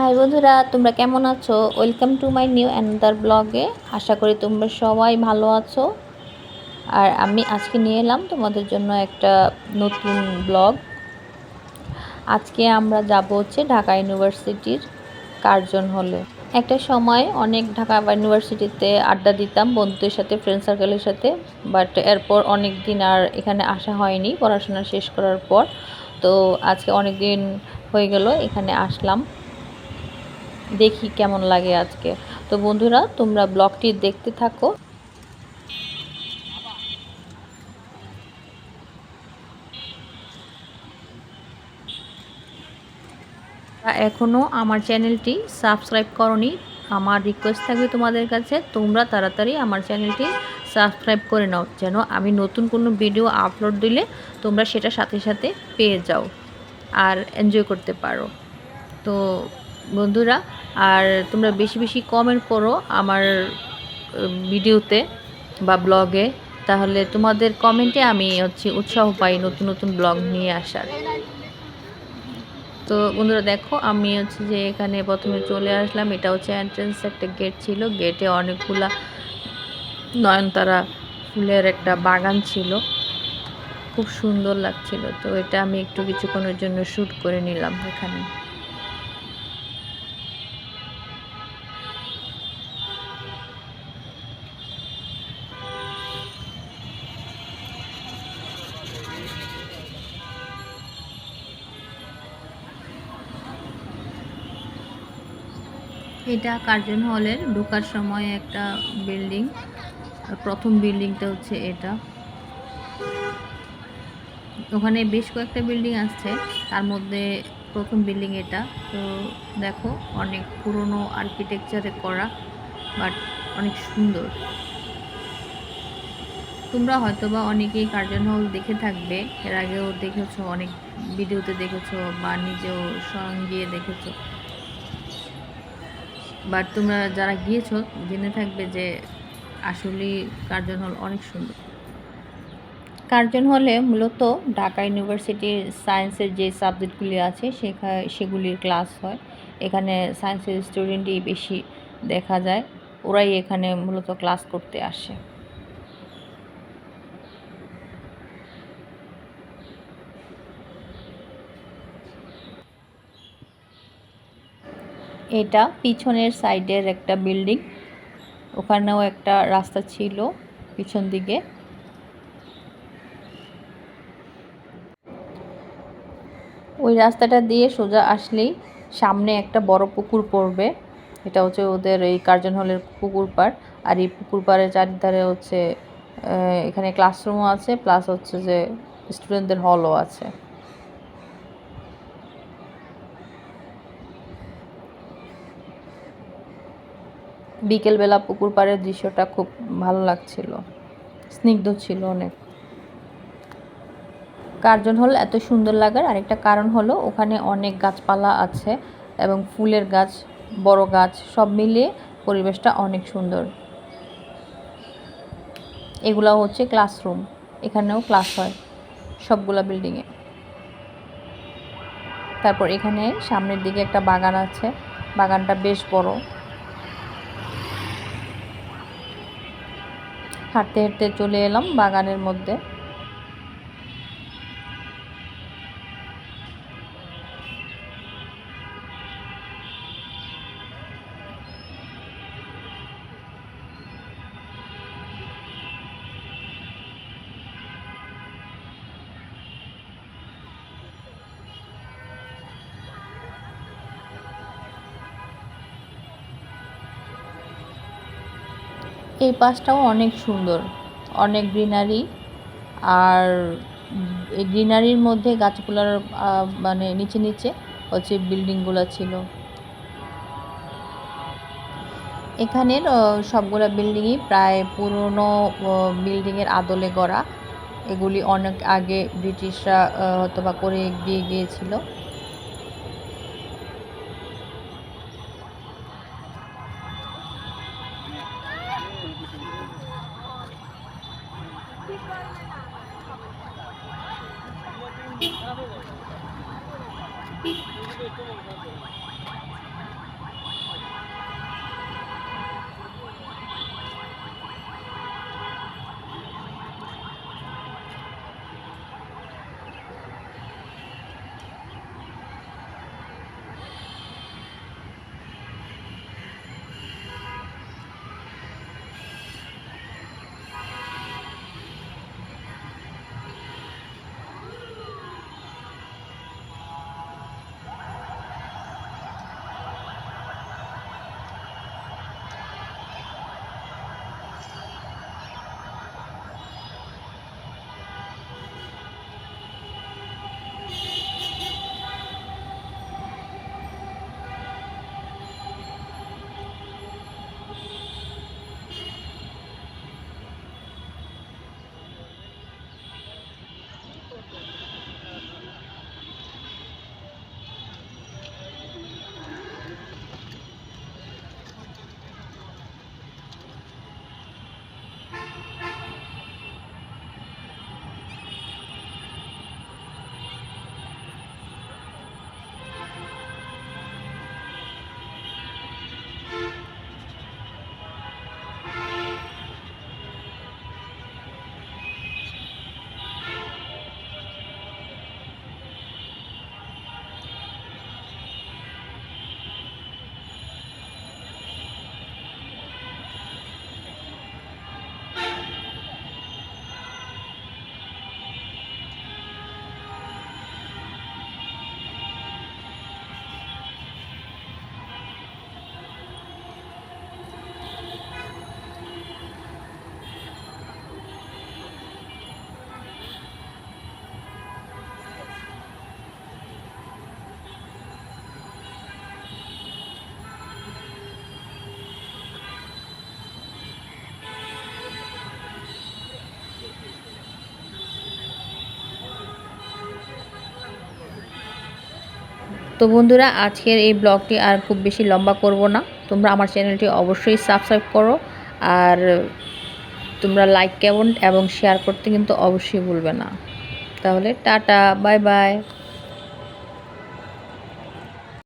High বন্ধুরা, তোমরা কেমন আছো? Welcome to my new another ব্লগে আশা করি তোমরা সবাই ভালো আছো। আর আমি আজকে নিয়ে এলাম তোমাদের জন্য একটা নতুন ব্লগ আজকে আমরা যাব হচ্ছে ঢাকা ইউনিভার্সিটির কার্জন হলে একটা সময় অনেক ঢাকা ইউনিভার্সিটিতে আড্ডা দিতাম বন্ধুদের সাথে ফ্রেন্ড সার্কেলের সাথে। বাট এরপর অনেক দিন আর এখানে আসা হয়নি, পড়াশোনা শেষ করার পর। তো আজকে অনেক দিন হয়ে গেল এখানে আসলাম। দেখি কেমন লাগে আজকে। তো বন্ধুরা, তোমরা ব্লগটি দেখতে থাকো। এখনও আমার চ্যানেলটি সাবস্ক্রাইব করনি, আমার রিকোয়েস্ট থাকবে তোমাদের কাছে, তোমরা তাড়াতাড়ি আমার চ্যানেলটি সাবস্ক্রাইব করে নাও, যেন আমি নতুন কোনো ভিডিও আপলোড দিলে তোমরা সেটা সাথে সাথে পেয়ে যাও আর এনজয় করতে পারো। তো বন্ধুরা আর তোমরা বেশি বেশি কমেন্ট করো আমার ভিডিওতে বা ব্লগে তাহলে তোমাদের কমেন্টে আমি হচ্ছে উৎসাহ পাই নতুন নতুন ব্লগ নিয়ে আসার। তো বন্ধুরা দেখো, আমি হচ্ছে যে এখানে প্রথমে চলে আসলাম। এটা হচ্ছে এন্ট্রেন্স একটা গেট ছিল। গেটে অনেকগুলা নয়নতারা ফুলের একটা বাগান ছিল। খুব সুন্দর লাগছিল। তো এটা আমি একটু কিছুক্ষণের জন্য শ্যুট করে নিলাম এখানে। এটা কার্জন হলের ঢোকার সময় একটা বিল্ডিং। প্রথম বিল্ডিংটা হচ্ছে এটা। ওখানে বেশ কয়েকটা বিল্ডিং আসছে, তার মধ্যে প্রথম বিল্ডিং এটা। তো দেখো, অনেক পুরনো আর্কিটেকচারে করা, বাট অনেক সুন্দর। তোমরা হয়তোবা অনেকেই কার্জন হল দেখে থাকবে। এর আগেও দেখেছ, অনেক ভিডিওতে দেখেছ বা নিজেও স্বয়ং গিয়ে দেখেছ। বাট তোমরা যারা গিয়েছো, জেনে থাকবে যে আসলে কার্জন হল অনেক সুন্দর। কার্জন হলে মূলত ঢাকা ইউনিভার্সিটির সায়েন্সের যে সাবজেক্টগুলি আছে সেখানে সেগুলির ক্লাস হয়। এখানে সায়েন্সের স্টুডেন্টই বেশি দেখা যায়। ওরাই এখানে মূলত ক্লাস করতে আসে। এটা পিছনের সাইডের একটা বিল্ডিং। ওখানেও একটা রাস্তা ছিল পিছন দিকে। ওই রাস্তাটা দিয়ে সোজা আসলেই সামনে একটা বড় পুকুর পড়বে। এটা হচ্ছে ওদের এই কার্জন হলের পুকুর পাড়। আর এই পুকুর পাড়ের চারিধারে হচ্ছে এখানে ক্লাসরুমও আছে প্লাস হচ্ছে যে স্টুডেন্টদের হলও আছে। বিকেলবেলা পুকুর পাড়ের দৃশ্যটা খুব ভালো লাগছিল। স্নিগ্ধ ছিল অনেক। কার্জন হল এত সুন্দর লাগার আরেকটা কারণ হলো ওখানে অনেক গাছপালা আছে এবং ফুলের গাছ, বড় গাছ, সব মিলিয়ে পরিবেশটা অনেক সুন্দর। এগুলো হচ্ছে ক্লাসরুম। এখানেও ক্লাস হয় সবগুলা বিল্ডিংয়ে। তারপর এখানে সামনের দিকে একটা বাগান আছে। বাগানটা বেশ বড়। হাঁটতে হাঁটতে চলে এলাম বাগানের মধ্যে। এই পাশটাও অনেক সুন্দর। অনেক গ্রিনারি আর এই গ্রিনারির মধ্যে গাছগুলোর মানে নিচে নিচে হচ্ছে বিল্ডিংগুলো ছিল। এখানের সবগুলো বিল্ডিংই প্রায় পুরনো বিল্ডিংয়ের আদলে গড়া। এগুলি অনেক আগে ব্রিটিশরা হয়তো বা করে দিয়ে গিয়েছিল। いいですね、全部。তো বন্ধুরা, আজকের এই ব্লগটি আর খুব বেশি লম্বা করব না। তোমরা আমার চ্যানেলটি অবশ্যই সাবস্ক্রাইব করো আর তোমরা লাইক কেমন এবং শেয়ার করতে কিন্তু অবশ্যই ভুলবে না। তাহলে টাটা বাই বাই